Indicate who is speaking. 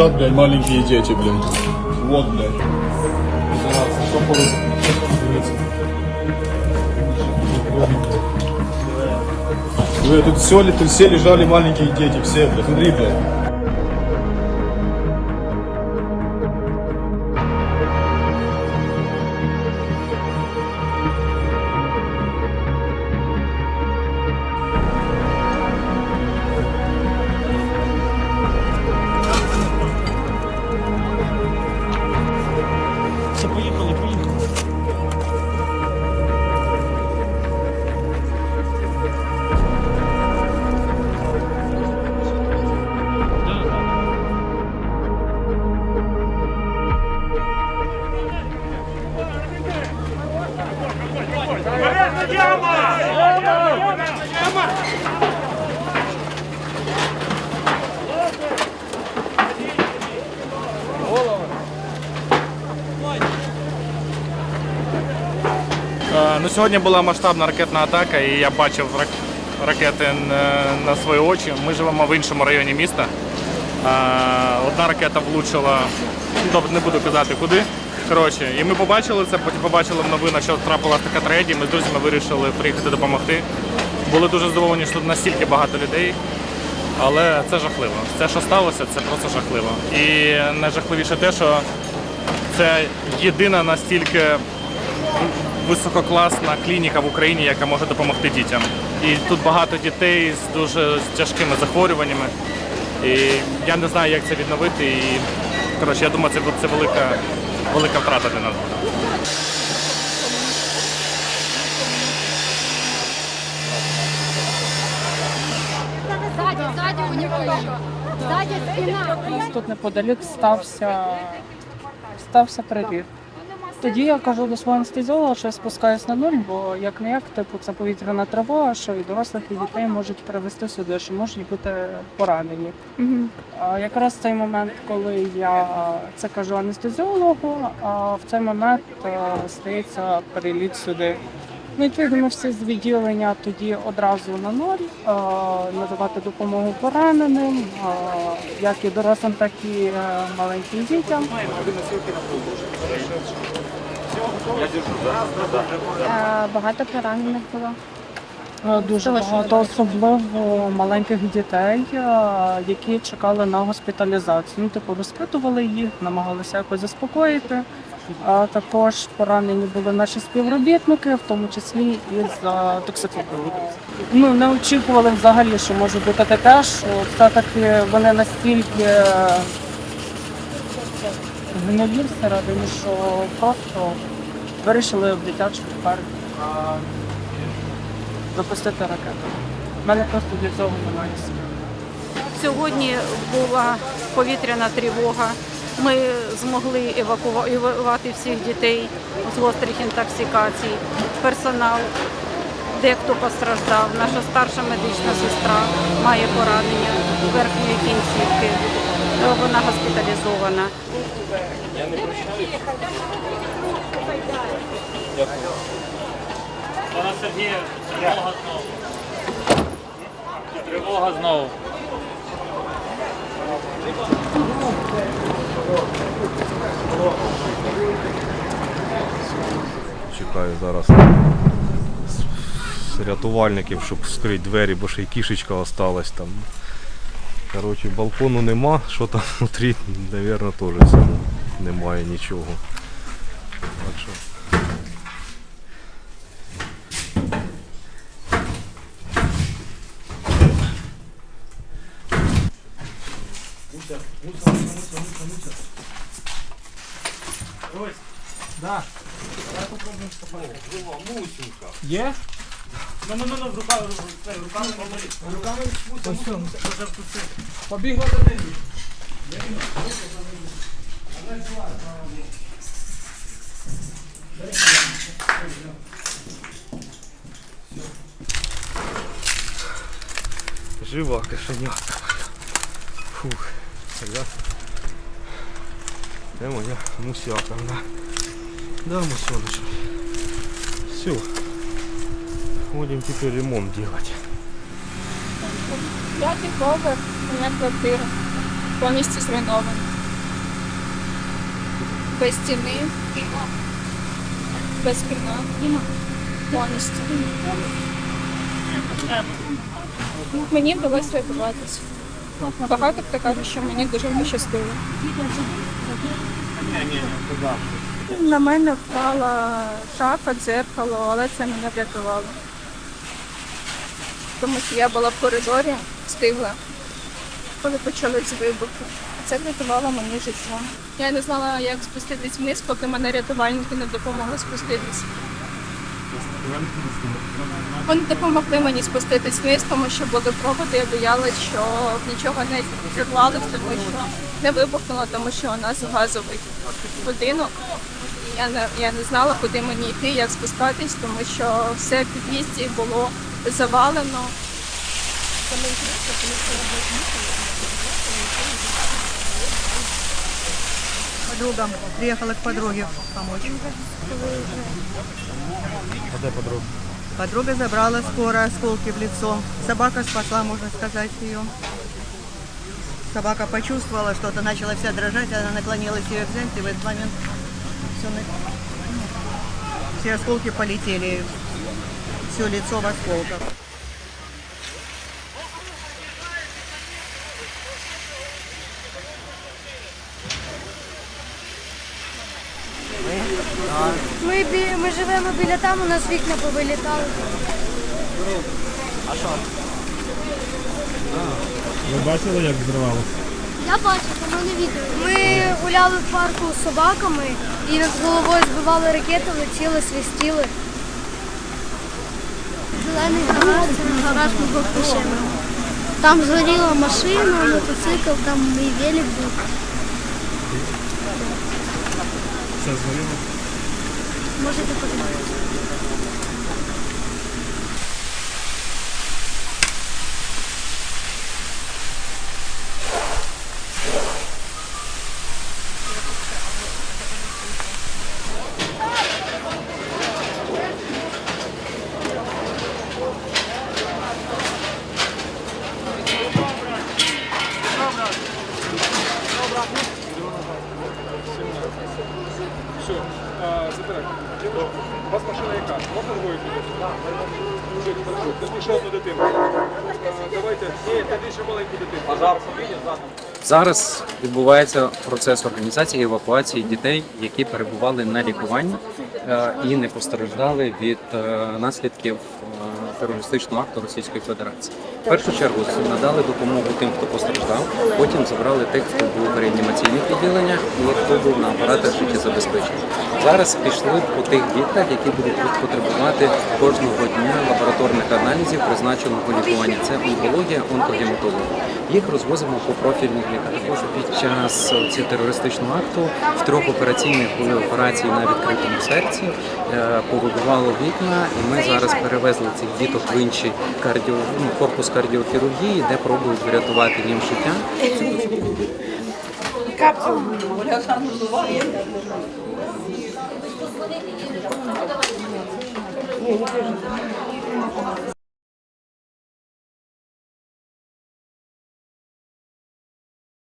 Speaker 1: лежат, блядь, маленькие дети, блядь. Вот, блядь. Блядь, тут все, тут все лежали маленькие дети, все, блядь, смотри, блядь.
Speaker 2: Сьогодні була масштабна ракетна атака, і я бачив рак- ракети е, на свої очі. Ми живемо в іншому районі міста. Е, Одна ракета влучила, добре, не буду казати куди. Коротше, і ми побачили це, потім побачили в новинах, що трапилася така трагедія. Ми з друзями вирішили приїхати допомогти. Були дуже здивовані, що тут настільки багато людей. Але це жахливо. Це, що сталося, це просто жахливо. І найжахливіше те, що це єдина настільки висококласна клініка в Україні, яка може допомогти дітям. І тут багато дітей з дуже тяжкими захворюваннями. І я не знаю, як це відновити. І коротше, я думаю, це, це велика, велика втрата для нас.
Speaker 3: Тут неподалік стався, стався приліт. Тоді я кажу до свого анестезіолога, що я спускаюсь на нуль, бо як не як, типу, це повітряна тривога, що і дорослих і дітей можуть привезти сюди, що можуть бути поранені. А якраз цей момент, коли я це кажу анестезіологу, а в цей момент а, стається переліт сюди. Ну, відповідно, ми всі з відділення тоді одразу на ноль е, надавати допомогу пораненим, е, як і дорослим, так і е, маленьким дітям.
Speaker 4: Е, Багато поранених було.
Speaker 3: Е, Дуже багато, особливо маленьких дітей, е, які чекали на госпіталізацію. Ну, типу, розпитували їх, намагалися якось заспокоїти. А також поранені були наші співробітники, в тому числі і з токсикології. Ну не очікували взагалі, що може бути таке, що все-таки вони настільки гнилі всередині, що просто вирішили в дитячу лікарню запустити ракету. У мене просто для цього немає слів.
Speaker 5: Сьогодні була повітряна тривога. Ми змогли евакуювати всіх дітей з гострих інтоксикацій. Персонал, дехто постраждав. Наша старша медична сестра має поранення верхньої кінцівки. Вона госпіталізована.
Speaker 6: Пане Сергію, тривога знову. Тривога знову.
Speaker 7: Чекаю зараз рятувальників, щоб скрити двері, бо ще й кішечка осталась там. Коротше, балкону нема, що там внутрі, мабуть, теж немає нічого. Так що.
Speaker 6: Є? Ну, ну, ну, ну, в руках, руками, руками, руками, Побігла до неї.
Speaker 7: Жива кошенята. Фух. Я... Де моя мусяка? Да, мусеночка. Все. Будем теперь ремонт делать.
Speaker 8: П'ятий поверх, у мене квартира, повністю зруйнована. без стіни, без кімнат. Повністю. Мені вдалося врятуватися. Багато хто каже, що мені дуже пощастило. На мене впала шафа, дзеркало, але це мене врятувало. Тому що я була в коридорі, встигла, коли почались вибухи. Це врятувало мені життя. Я не знала, як спуститись вниз, поки мене рятувальники не допомогли спуститись. Вони допомогли мені спуститись вниз, тому що були проводи, я боялась, що нічого не зірвали, тому що не вибухнуло, тому що у нас газовий будинок. Я не, я не знала, куди мені йти, як спускатись, тому що все в під'їзді було завалено.
Speaker 9: Подруга. Приехала к подруге помочь.
Speaker 7: А де подруга?
Speaker 9: Подруга забрала скоро осколки в лицо. Собака спасла, можно сказать, ее. Собака почувствовала что-то, начала вся дрожать, она наклонилась ее взять, и в этот момент все, все осколки полетели. Все лицо в осколках.
Speaker 4: Ми, бі- ми живемо біля там, у нас вікна повилітали.
Speaker 7: Ви бачили, як зривалося?
Speaker 4: Я бачу, воно не відео. Ми гуляли в парку з собаками і над головою збивали ракети, летіли, свистіли. Зелений гараж, це гараж мого хрещеного. Там згоріла машина, мотоцикл, там мій велик був.
Speaker 7: Все згоріло?
Speaker 4: Можете подивитися.
Speaker 10: Зараз відбувається процес організації евакуації дітей, які перебували на лікуванні е, і не постраждали від е, наслідків е, терористичного акту Російської Федерації. В першу чергу надали допомогу тим, хто постраждав. Потім забрали тих, хто був в реанімаційних відділеннях і хто був на апаратах життєзабезпечення. Зараз пішли по тих дітках, які будуть потребувати кожного дня лабораторних аналізів призначеного лікування. Це онкологія, онкогематологія. Їх розвозимо по профільних лікарнях. Під час цього терористичного акту в трьох операційних були операції на відкритому серці, е, повибивало вікна, і ми зараз перевезли цих діток в інший кардіо, ну, корпус кардіохірургії, де пробують врятувати їм життя.